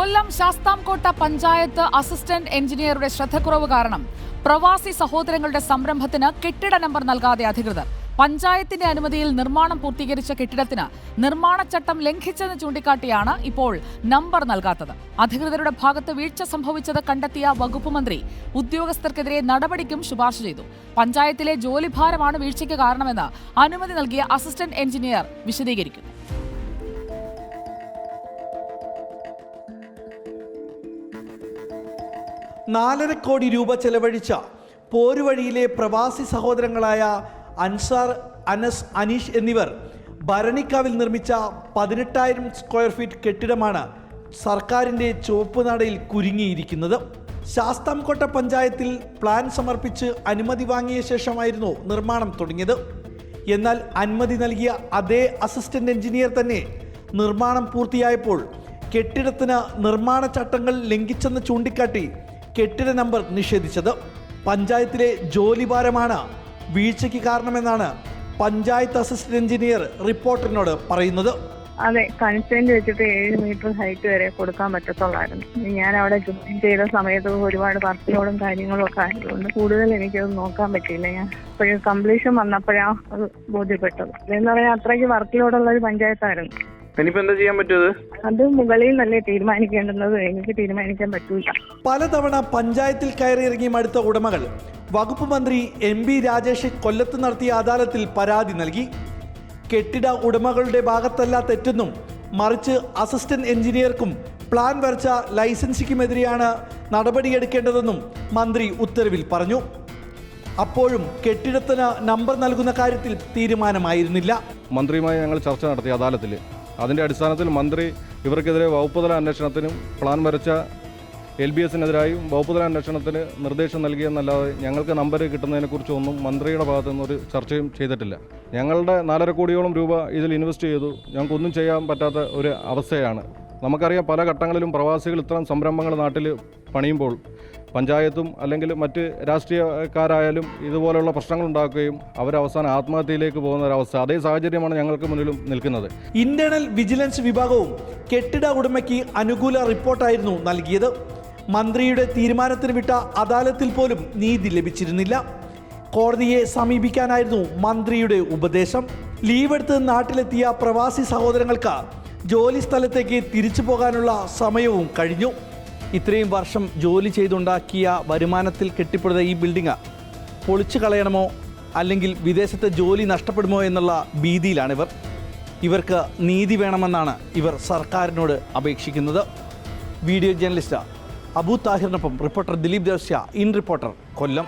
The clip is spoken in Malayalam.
കൊല്ലം ശാസ്താംകോട്ട പഞ്ചായത്ത് അസിസ്റ്റന്റ് എഞ്ചിനീയറുടെ ശ്രദ്ധക്കുറവ് കാരണം പ്രവാസി സഹോദരങ്ങളുടെ സംരംഭത്തിന് കെട്ടിട നമ്പർ നൽകാതെ അധികൃതർ. പഞ്ചായത്തിന്റെ അനുമതിയിൽ നിർമ്മാണം പൂർത്തീകരിച്ച കെട്ടിടത്തിന് നിർമ്മാണച്ചട്ടം ലംഘിച്ചെന്ന് ചൂണ്ടിക്കാട്ടിയാണ് ഇപ്പോൾ നമ്പർ നൽകാത്തത്. അധികൃതരുടെ ഭാഗത്ത് വീഴ്ച സംഭവിച്ചത് കണ്ടെത്തിയ വകുപ്പ് മന്ത്രി ഉദ്യോഗസ്ഥർക്കെതിരെ നടപടിക്കും ശുപാർശ ചെയ്തു. പഞ്ചായത്തിലെ ജോലിഭാരമാണ് വീഴ്ചയ്ക്ക് കാരണമെന്ന് അനുമതി നൽകിയ അസിസ്റ്റന്റ് എഞ്ചിനീയർ വിശദീകരിക്കുന്നു. നാലര കോടി രൂപ ചെലവഴിച്ച പോരുവഴിയിലെ പ്രവാസി സഹോദരങ്ങളായ അൻസാർ അനസ് അനീഷ് എന്നിവർ ഭരണിക്കാവിൽ നിർമ്മിച്ച പതിനെട്ടായിരം സ്ക്വയർ ഫീറ്റ് കെട്ടിടമാണ് സർക്കാരിന്റെ ചുവപ്പ് നടയിൽ കുരുങ്ങിയിരിക്കുന്നത്. ശാസ്താംകോട്ട പഞ്ചായത്തിൽ പ്ലാൻ സമർപ്പിച്ച് അനുമതി വാങ്ങിയ ശേഷമായിരുന്നു നിർമ്മാണം തുടങ്ങിയത്. എന്നാൽ അനുമതി നൽകിയ അതേ അസിസ്റ്റന്റ് എഞ്ചിനീയർ തന്നെ നിർമ്മാണം പൂർത്തിയായപ്പോൾ കെട്ടിടത്തിന് നിർമ്മാണ ചട്ടങ്ങൾ ലംഘിച്ചെന്ന് ചൂണ്ടിക്കാട്ടി കെട്ടിട നമ്പർ നിഷേധിച്ചത്. പഞ്ചായത്തിലെ ജോലിഭാരമാണ് വീഴ്ചയ്ക്ക് കാരണമെന്നാണ് പഞ്ചായത്ത് അസിസ്റ്റന്റ് എഞ്ചിനീയർ റിപ്പോർട്ടറിനോട് പറയുന്നത്. അതെ കൺസെന്റ് വെച്ചിട്ട് ഏഴ് മീറ്റർ ഹൈറ്റ് വരെ കൊടുക്കാൻ പറ്റത്തുള്ളായിരുന്നു. ഞാൻ അവിടെ ജോയിൻ ചെയ്ത സമയത്ത് ഒരുപാട് വർക്കിലോടും കാര്യങ്ങളും ഒക്കെ ആയതുകൊണ്ട് കൂടുതൽ എനിക്കത് നോക്കാൻ പറ്റിയില്ല. ഞാൻ അപ്പോഴും കംപ്ലീഷൻ വന്നപ്പോഴാണ് അത് ബോധ്യപ്പെട്ടത്. എന്ന് പറഞ്ഞാൽ അത്രയ്ക്ക് വർക്കിലോടുള്ള ഒരു പഞ്ചായത്തായിരുന്നു. ഇനിയിപ്പോ എന്താ ചെയ്യാൻ പറ്റുമത് അത്? മുകളിൽ നല്ല തീരുമാനിക്കേണ്ടുന്നത്. എനിക്ക് തീരുമാനിക്കാൻ പറ്റൂല. പലതവണ പഞ്ചായത്തിൽ കയറിയിറങ്ങി മടുത്ത ഉടമകൾ വകുപ്പ് മന്ത്രി എം ബി രാജേഷ് കൊല്ലത്ത് നടത്തിയ അദാലത്തിൽ പരാതി നൽകി. കെട്ടിട ഉടമകളുടെ ഭാഗത്തല്ല തെറ്റെന്നും മറിച്ച് അസിസ്റ്റന്റ് എഞ്ചിനീയർക്കും പ്ലാൻ വരച്ച ലൈസൻസിക്കുമെതിരെയാണ് നടപടിയെടുക്കേണ്ടതെന്നും മന്ത്രി ഉത്തരവിൽ പറഞ്ഞു. അപ്പോഴും കെട്ടിടത്തിന് നമ്പർ നൽകുന്ന കാര്യത്തിൽ തീരുമാനമായിരുന്നില്ല. മന്ത്രിയുമായി ഞങ്ങൾ ചർച്ച നടത്തിയ അദാലത്തിൽ. അതിന്റെ അടിസ്ഥാനത്തിൽ മന്ത്രി ഇവർക്കെതിരെ വകുപ്പുതല അന്വേഷണത്തിനും പ്ലാൻ വരച്ച എൽ ബി എസിനെതിരായും വകുപ്പുതല അന്വേഷണത്തിന് നിർദ്ദേശം നൽകിയെന്നല്ലാതെ ഞങ്ങൾക്ക് നമ്പർ കിട്ടുന്നതിനെക്കുറിച്ചൊന്നും മന്ത്രിയുടെ ഭാഗത്തു നിന്നൊരു ചർച്ചയും ചെയ്തിട്ടില്ല. ഞങ്ങളുടെ നാലര കോടിയോളം രൂപ ഇതിൽ ഇൻവെസ്റ്റ് ചെയ്തു. ഞങ്ങൾക്കൊന്നും ചെയ്യാൻ പറ്റാത്ത ഒരു അവസ്ഥയാണ്. നമുക്കറിയാം പല ഘട്ടങ്ങളിലും പ്രവാസികൾ ഇത്തരം സംരംഭങ്ങൾ നാട്ടിൽ പണിയുമ്പോൾ പഞ്ചായത്തും അല്ലെങ്കിൽ മറ്റ് രാഷ്ട്രീയക്കാരായാലും ഇതുപോലെയുള്ള പ്രശ്നങ്ങൾ ഉണ്ടാക്കുകയും അവരവസാനം ആത്മഹത്യയിലേക്ക് പോകുന്ന ഒരവസ്ഥ അതേ സാഹചര്യമാണ് ഞങ്ങൾക്ക് മുന്നിലും നിൽക്കുന്നത്. ഇന്റേണൽ വിജിലൻസ് വിഭാഗവും കെട്ടിട ഉടമയ്ക്ക് അനുകൂല റിപ്പോർട്ടായിരുന്നു നൽകിയത്. മന്ത്രിയുടെ തീരുമാനത്തിന് വിട്ട അദാലത്തിൽ പോലും നീതി ലഭിച്ചിരുന്നില്ല. കോടതിയെ സമീപിക്കാനായിരുന്നു മന്ത്രിയുടെ ഉപദേശം. ലീവെടുത്ത് നാട്ടിലെത്തിയ പ്രവാസി സഹോദരങ്ങൾക്ക് ജോലി സ്ഥലത്തേക്ക് തിരിച്ചു പോകാനുള്ള സമയവും കഴിഞ്ഞു. ഇത്രയും വർഷം ജോലി ചെയ്തുണ്ടാക്കിയ വരുമാനത്തിൽ കെട്ടിപ്പടുത്ത ഈ ബിൽഡിംഗ് പൊളിച്ചു കളയണമോ അല്ലെങ്കിൽ വിദേശത്തെ ജോലി നഷ്ടപ്പെടുമോ എന്നുള്ള ഭീതിയിലാണിവർ. ഇവർക്ക് നീതി വേണമെന്നാണ് ഇവർ സർക്കാരിനോട് അപേക്ഷിക്കുന്നത്. Video journalist Abu താഹിറിനൊപ്പം reporter Dileep Devasya in reporter Kollam.